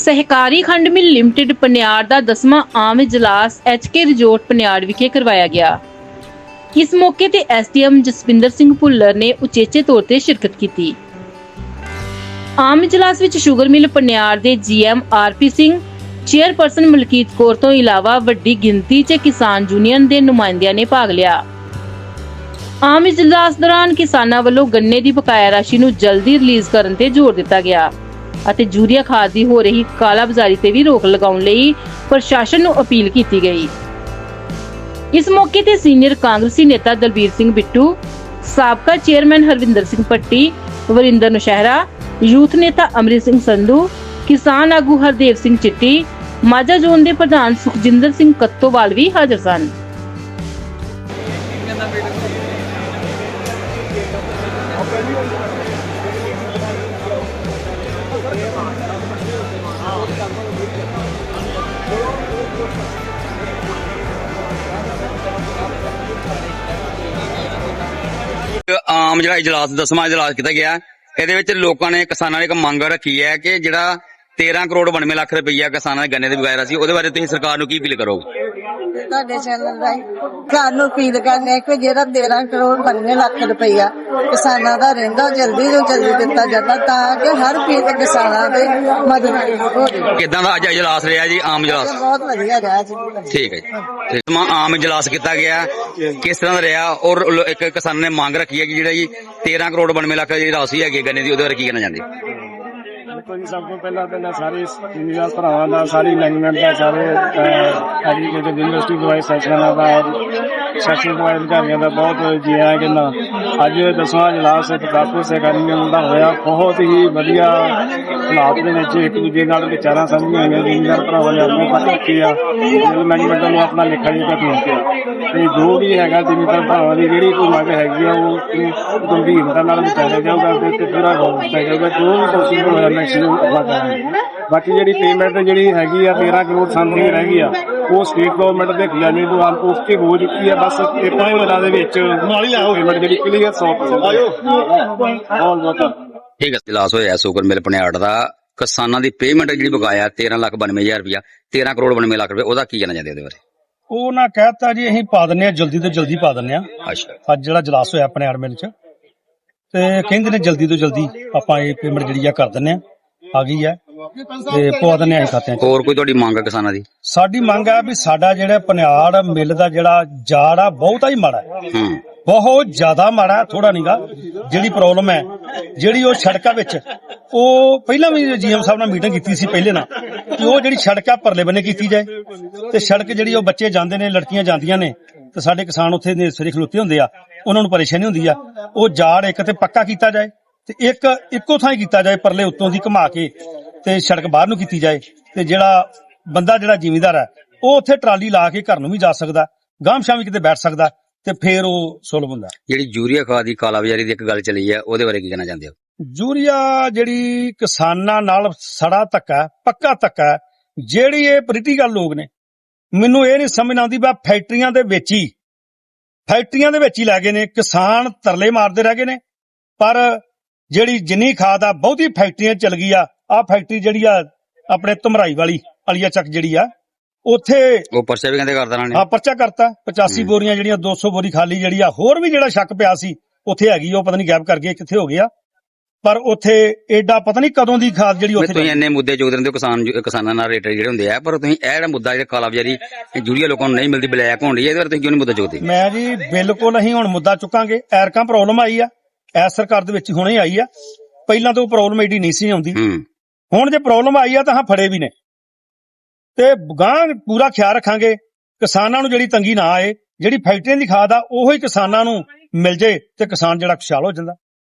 ਸਹਿਕਾਰੀ ਖੰਡ mill limited Paniar ਦਾ 10ਵਾਂ ਆਮ ਇਜਲਾਸ ਐਚਕੇ ਰਿਜ਼ੋਰਟ ਪਨਿਆੜ ਵਿਖੇ ਕਰਵਾਇਆ ਗਿਆ। ਇਸ ਮੌਕੇ ਤੇ ਐਸਡੀਐਮ ਜਸਵਿੰਦਰ ਸਿੰਘ ਭੁੱਲਰ ਨੇ ਉਚੇਚੇ ਤੌਰ ਤੇ ਸ਼ਿਰਕਤ ਕੀਤੀ। ਆਮ ਇਜਲਾਸ ਵਿੱਚ ਸ਼ੂਗਰ ਮਿਲ ਪਨਿਆੜ ਦੇ GM RP Singh, chairperson Malkit Kaur ਤੋਂ ਇਲਾਵਾ ਵੱਡੀ ਗਿਣਤੀ 'ਚ ਕਿਸਾਨ ਯੂਨੀਅਨ ਦੇ ਨੁਮਾਇੰਦਿਆਂ ਨੇ ਭਾਗ ਲਿਆ। ਆਮ ਇਜਲਾਸ ਦੌਰਾਨ ਕਿਸਾਨਾਂ ਵੱਲੋਂ ਗੰਨੇ ਦੀ ਬਕਾਇਆ ਰਾਸ਼ੀ ਨੂੰ ਜਲਦੀ ਰਿਲੀਜ਼ ਕਰਨ ਤੇ ਜ਼ੋਰ ਦਿੱਤਾ ਗਿਆ। ਅਤੇ ਯੂਰੀਆ ਖਾਦ ਦੀ ਹੋ ਰਹੀ ਕਾਲਾਬਾਜ਼ਾਰੀ ਤੇ ਵੀ ਰੋਕ ਲਗਾਉਣ ਲਈ ਪ੍ਰਸ਼ਾਸਨ ਨੂੰ ਅਪੀਲ ਕੀਤੀ ਗਈ। ਇਸ ਮੌਕੇ ਤੇ ਸੀਨੀਅਰ ਕਾਂਗਰਸੀ ਨੇਤਾ ਦਲਬੀਰ ਸਿੰਘ ਬਿੱਟੂ, ਸਾਬਕਾ ਚੇਅਰਮੈਨ ਹਰਵਿੰਦਰ ਸਿੰਘ ਪੱਟੀ, ਵਰਿੰਦਰ ਨੌਸ਼ਹਿਰਾ, ਯੂਥ ਨੇਤਾ ਅਮਰਿਤ ਸਿੰਘ ਸੰਧੂ, ਕਿਸਾਨ ਆਗੂ ਹਰਦੇਵ ਸਿੰਘ ਚਿੱਟੀ, ਮਾਝਾ ਜ਼ੋਨ ਦੇ ਪ੍ਰਧਾਨ ਸੁਖਜਿੰਦਰ ਸਿੰਘ ਕੱਤੋਵਾਲ ਵੀ ਹਾਜ਼ਰ ਸਨ। ਆਮ ਜਿਹੜਾ ਇਜਲਾਸ ਦਸਵਾਂ ਇਜਲਾਸ ਕੀਤਾ ਗਿਆ, ਇਹਦੇ ਵਿੱਚ ਲੋਕਾਂ ਨੇ ਕਿਸਾਨਾਂ ਨੇ ਇੱਕ ਮੰਗ ਰੱਖੀ ਹੈ ਕਿ ਜਿਹੜਾ 13 ਕਰੋੜ 92 ਲੱਖ ਰੁਪਈਆ ਕਿਸਾਨਾਂ ਦੇ ਗੰਨੇ ਦੇ ਵਗੈਰਾ ਸੀ ਉਹਦੇ ਬਾਰੇ ਤੁਸੀਂ ਸਰਕਾਰ ਨੂੰ ਕੀ ਅਪੀਲ ਕਰੋਗੇ? ਤੁਹਾਡੇ ਚੈਨਲ ਰਾਹੀਂ ਘਰ ਨੂੰ ਅਪੀਲ ਕਰਨੇ ਕਿ ਜਿਹੜਾ 13 ਕਰੋੜ 92 ਲੱਖ ਰੁਪਈਆ ਕਿਸਾਨਾਂ ਦਾ ਰਹਿੰਦਾ ਉਹ ਜਲਦੀ ਤੋਂ ਜਲਦੀ ਦਿੱਤਾ ਜਾਂਦਾ ਤਾਂ ਕਿ ਹਰ ਪੀੜ ਕਿਸਾਨਾਂ ਦੇ ਮਦਦ ਹੋ ਜਾਵੇ ਕਿਦਾਂ ਦਾ ਅੱਜ ਇਜਲਾਸ ਰਿਹਾ ਜੀ ਆਮ ਇਜਲਾਸ? ਬਹੁਤ ਵਧੀਆ ਰਿਹਾ ਜੀ। ਠੀਕ ਹੈ ਜੀ। ਤੇ ਆਮ ਇਜਲਾਸ ਕੀਤਾ ਗਿਆ। ਕਿਸ ਤਰ੍ਹਾਂ ਦਾ ਰਿਹਾ? ਔਰ ਲੋ- ਇੱਕ ਕਿਸਾਨ ਨੇ ਮੰਗ ਰੱਖੀ ਹੈ ਕਿ ਜਿਹੜਾ ਜੀ 13 ਕਰੋੜ 92 ਲੱਖ ਦੀ ਰਾਸ਼ੀ ਹੈਗੀ ਗੰਨੇ ਦੀ ਉਹਦੇ ਬਾਰੇ ਕੀ ਕਹਿਣਾ ਚਾਹੁੰਦੇ? ਹੋ? ਜੀ, ਸਭ ਤੋਂ ਪਹਿਲਾਂ ਪਹਿਲਾਂ ਸਾਰੇ ਇੰਡੀਆ ਭਰਾਵਾਂ ਦਾ, ਸਾਰੀ ਮੈਨੇਜਮੈਂਟ ਦਾ, ਸਾਰੇ ਐਗਰੀਕਲਚਰ ਯੂਨੀਵਰਸਿਟੀ ਦੇ ਵਾਈਸ ਸੈਕਸ਼ਨਾਂ ਦਾ ਸੈਕਸ਼ਨ ਦੇ ਅਧਿਕਾਰੀਆਂ ਦਾ ਬਹੁਤ ਜੀ ਆਇਆਂ ਕਹਿੰਦਾ, ਅੱਜ ਇਹ ਦਸਵਾਂ ਇਜਲਾਸ ਪ੍ਰਕਾਸ਼ਪੁਰ ਸਹਿਕਾਰੀ ਦਾ ਹੋਇਆ, ਬਹੁਤ ਹੀ ਵਧੀਆ ਹਾਲਾਤ ਦੇ ਵਿੱਚ ਇੱਕ ਦੂਜੇ ਨਾਲ ਵਿਚਾਰਾਂ ਸਾਂਝੀਆਂ ਹੋਈਆਂ ਜ਼ਿਮੀਦਾਰ ਭਰਾਵਾਂ ਨੇ ਆਪਣੇ ਪੱਖ ਰੱਖੇ ਆ ਜੋ ਮੈਨੇਜਮੈਂਟ ਨੂੰ ਆਪਣਾ ਲੇਖਾ ਜੋਖਾ ਭੇਜਿਆ ਤੇ ਜੋ ਵੀ ਹੈਗਾ ਜ਼ਿਮੀਦਾਰ ਭਰਾਵਾਂ ਦੀ ਜਿਹੜੀ ਕੋਈ ਮੰਗ ਹੈਗੀ ਆ, ਉਹ ਉਹ ਗੰਭੀਰਤਾ ਨਾਲ ਵਿਚਾਰਿਆ ਜਾਊਗਾ ਤੇ ਤੇ ਪੂਰਾ ਗੌਰ ਕੀਤਾ ਜਾਊਗਾ, ਜੋ ਵੀ ਪੋਸੀਬਲ ਹੋਇਆ ਮੈਕਸਿਮਮ ਆਪਣਾ ਕਰਾਂਗੇ ਬਾਕੀ ਜਿਹੜੀ ਪੇਮੈਂਟ ਜਿਹੜੀ ਹੈਗੀ ਆ 13 ਕਰੋੜ ਸਮਥਿੰਗ ਰਹਿ ਗਈ ਆ ਉਹ ਸਟੇਟ ਗਵਰਨਮੈਂਟ ਦੇ ਖਜ਼ਾਨੇ ਤੋਂ ਤੇ ਹੋ ਚੁੱਕੀ ਆ ਬਸ ਇਹ ਪੰਜ ਮਹੀਨਿਆਂ ਦੇ ਵਿੱਚ ਨਾਲ ਹੀ ਆਓ ਪੇਮੈਂਟ ਜਿਹੜੀ ਕਲੀਅਰ 100% ਆਇਓ। ਬਹੁਤ ਬਹੁਤ ਠੀਕ ਹੈ ਇਜਲਾਸ ਹੋਇਆ ਸ਼ੂਗਰ ਮਿਲ ਪਨਿਆੜ ਦਾ। ਕਿਸਾਨਾਂ ਦੀ ਪੇਮੈਂਟ ਜਿਹੜੀ ਬਕਾਇਆ 13 ਲੱਖ 92 ਹਜ਼ਾਰ ਰੁਪਇਆ 13 ਕਰੋੜ 92 ਲੱਖ ਰੁਪਏ ਉਹਦਾ ਕੀ ਕਹਿਣਾ ਚਾਹੁੰਦੇ ਉਹਦੇ ਬਾਰੇ? ਉਹ ਨਾ ਕਹਿਤਾ ਜੀ ਅਸੀਂ ਪਾ ਦਿੰਨੇ ਆ ਜਲਦੀ ਤੋਂ ਜਲਦੀ ਪਾ ਦਿੰਨੇ ਆ ਅੱਛਾ। ਅੱਜ ਜਿਹੜਾ ਜਲਾਸ ਹੋਇਆ ਆਪਣੇ ਆੜਮੇਲ ਚ ਤੇ ਕਹਿੰਦੇ ਨੇ ਜਲਦੀ ਤੋਂ ਜਲਦੀ ਆਪਾਂ ਇਹ ਪੇਮੈਂਟ ਜਿਹੜੀ ਆ ਕਰ ਦਿੰਨੇ ਆ ਆ ਗਈ ਆ ਤੇ ਪਵਾ ਦਿੰਨੇ ਆ ਅਸੀਂ ਖਾਤਿਆਂ ਚ। ਹੋਰ ਕੋਈ ਤੁਹਾਡੀ ਮੰਗ ਹੈ ਕਿਸਾਨਾਂ ਦੀ? ਸਾਡੀ ਮੰਗ ਹੈ ਵੀ ਸਾਡਾ ਜਿਹੜਾ ਪਨਿਆੜ ਮਿੱਲ ਦਾ ਜਿਹੜਾ ਜਾੜ ਆ ਬਹੁਤਾ ਹੀ ਮਾੜਾ ਹੈ। ਹੂੰ। ਬਹੁਤ ਜ਼ਿਆਦਾ ਮਾੜਾ ਥੋੜਾ ਨਹੀਂਗਾ ਜਿਹੜੀ ਪ੍ਰੋਬਲਮ ਹੈ ਜਿਹੜੀ ਉਹ ਸੜਕਾਂ ਵਿੱਚ ਉਹ ਪਹਿਲਾਂ ਵੀ ਜੀਐਮ ਸਾਹਿਬ ਨਾਲ ਮੀਟਿੰਗ ਕੀਤੀ ਸੀ ਪਹਿਲੇ ਨਾਲ ਕਿ ਉਹ ਜਿਹੜੀ ਸੜਕ ਆ ਪਰਲੇ ਬੰਨੇ ਕੀਤੀ ਜਾਏ। ਤੇ ਸੜਕ ਜਿਹੜੀ ਉਹ ਬੱਚੇ ਜਾਂਦੇ ਨੇ ਲੜਕੀਆਂ ਜਾਂਦੀਆਂ ਨੇ ਤੇ ਸਾਡੇ ਕਿਸਾਨ ਉੱਥੇ ਦੇ ਸਿਰੇ ਖਲੋਤੇ ਹੁੰਦੇ ਆ ਉਹਨਾਂ ਨੂੰ ਪਰੇਸ਼ਾਨੀ ਹੁੰਦੀ ਆ। ਉਹ ਜਾੜ ਇੱਕ ਤੇ ਪੱਕਾ ਕੀਤਾ ਜਾਏ ਤੇ ਇੱਕ ਇੱਕੋ ਥਾਂ ਹੀ ਕੀਤਾ ਜਾਏ ਪਰਲੇ ਉੱਤੋਂ ਦੀ ਘੁਮਾ ਕੇ। ਤੇ ਸੜਕ ਬਾਹਰ ਨੂੰ ਕੀਤੀ ਜਾਏ ਤੇ ਜਿਹੜਾ ਬੰਦਾ ਜਿਹੜਾ ਜ਼ਿਮੀਂਦਾਰ ਹੈ ਉਹ ਉੱਥੇ ਟਰਾਲੀ ਲਾ ਕੇ ਘਰ ਨੂੰ ਵੀ ਜਾ ਸਕਦਾ ਗਾਂਵ ਸ਼ਾਮ ਵੀ ਕਿਤੇ ਬੈਠ ਸਕਦਾ ਤੇ ਫੇਰ ਉਹ ਸੁਲਭ ਹੁੰਦਾ। ਜਿਹੜੀ ਯੂਰੀਆ ਖਾਦ ਦੀ ਕਾਲਾਬਾਜ਼ਾਰੀ ਦੀ ਇੱਕ ਗੱਲ ਚੱਲੀ ਹੈ ਉਹਦੇ ਬਾਰੇ ਕੀ ਕਹਿਣਾ ਚਾਹੁੰਦੇ ਹੋ? ਯੂਰੀਆ ਜਿਹੜੀ ਕਿਸਾਨਾਂ ਨਾਲ ਸੜਾ ਧੱਕਾ ਪੱਕਾ ਧੱਕਾ ਜਿਹੜੀ ਇਹ ਪੋਲੀਟੀਕਲ ਲੋਕ ਨੇ ਮੈਨੂੰ ਇਹ ਨਹੀਂ ਸਮਝ ਆਉਂਦੀ ਬਾ ਫੈਕਟਰੀਆਂ ਦੇ ਵਿੱਚ ਹੀ ਫੈਕਟਰੀਆਂ ਦੇ ਵਿੱਚ ਹੀ ਲੈ ਗਏ ਨੇ ਕਿਸਾਨ ਤਰਲੇ ਮਾਰਦੇ ਰਹਿ ਗਏ ਨੇ ਪਰ ਜਿਹੜੀ ਜਿੰਨੀ ਖਾਦ ਆ ਬਹੁਤੀ ਫੈਕਟਰੀਆਂ 'ਚ ਚਲ ਗਈ ਆ। ਆ ਫੈਕਟਰੀ ਜਿਹੜੀ ਆ ਆਪਣੇ ਧਮਰਾਈ ਵਾਲੀ ਅਲੀਆ ਚੱਕ ਜਿਹੜੀ ਆ ਉੱਥੇ ਉਹ ਪਰਚਾ ਵੀ ਕਹਿੰਦੇ ਕਰਦਾ ਆ ਨੇ ਪਰਚਾ ਕਰਤਾ। 85 ਹੂੰ। ਬੋਰੀਆਂ ਜਿਹੜੀਆਂ 200 ਬੋਰੀ ਖਾਲੀ ਜਿਹੜੀ ਆ ਹੋਰ ਵੀ ਜਿਹੜਾ ਸ਼ੱਕ ਪਿਆ ਸੀ ਉੱਥੇ ਹੈਗੀ ਉਹ ਪਤਾ ਨਹੀਂ ਗਾਇਬ ਕਰ ਗਏ ਕਿੱਥੇ ਹੋ ਗਿਆ ਪਰ ਉੱਥੇ ਐਡਾ ਪਤਾ ਨਹੀਂ ਕਦੋਂ ਦੀ ਖਾਦ ਜਿਹੜੀ ਉੱਥੇ ਤੁਸੀਂ ਇੰਨੇ ਮੁੱਦੇ ਚੁੱਕਦੇ ਰਹਿੰਦੇ ਹੋ ਕਿਸਾਨ ਕਿਸਾਨਾਂ ਨਾਲ ਰੇਟ ਜਿਹੜੇ ਹੁੰਦੇ ਆ ਪਰ ਤੁਸੀਂ ਇਹ ਜਿਹੜਾ ਮੁੱਦਾ ਜਿਹੜਾ ਕਾਲਾਬਾਜ਼ਾਰੀ ਯੂਰੀਆ ਲੋਕਾਂ ਨੂੰ ਨਹੀਂ ਮਿਲਦੀ ਬਲੈਕ ਹੋਣ ਦੀ ਇਹਦੇ ਬਾਰੇ ਤੁਸੀਂ ਕਿਉਂ ਨਹੀਂ ਮੁੱਦਾ ਚੁੱਕਦੇ? ਮੈਂ ਜੀ ਬਿਲਕੁਲ ਅਸੀਂ ਹੁਣ ਮੁੱਦਾ ਚੁੱਕਾਂਗੇ ਐਰਕਾਂ ਪ੍ਰੋਬਲਮ ਆਈ ਆ। ਐਸ ਸਰਕਾਰ ਦੇ ਵਿੱਚ ਹੁਣੇ ਆਈ ਆ। ਪਹਿਲਾਂ ਤੋਂ ਪ੍ਰੋਬਲਮ ਐਡੀ ਨਹੀਂ ਸੀ ਆਉਂਦੀ। ਹੂੰ। ਹੁਣ ਜੇ ਪ੍ਰੋਬਲਮ ਆਈ ਆ ਤਾਂ ਹਾਂ ਫੜੇ ਵੀ ਨੇ। ਤੇ ਗਾਂ ਪੂਰਾ ਖਿਆਲ ਰੱਖਾਂਗੇ ਕਿਸਾਨਾਂ ਨੂੰ ਜਿਹੜੀ ਤੰਗੀ ਨਾ ਆਏ ਜਿਹੜੀ ਫੈਕਟਰੀਆਂ ਦੀ ਖਾਦ ਆ ਉਹੀ ਕਿਸਾਨਾਂ ਨੂੰ ਮਿਲ ਜੇ ਤੇ ਕਿਸਾਨ ਜਿਹੜਾ ਖੁਸ਼ਹਾਲ ਹੋ ਜਾਂਦਾ।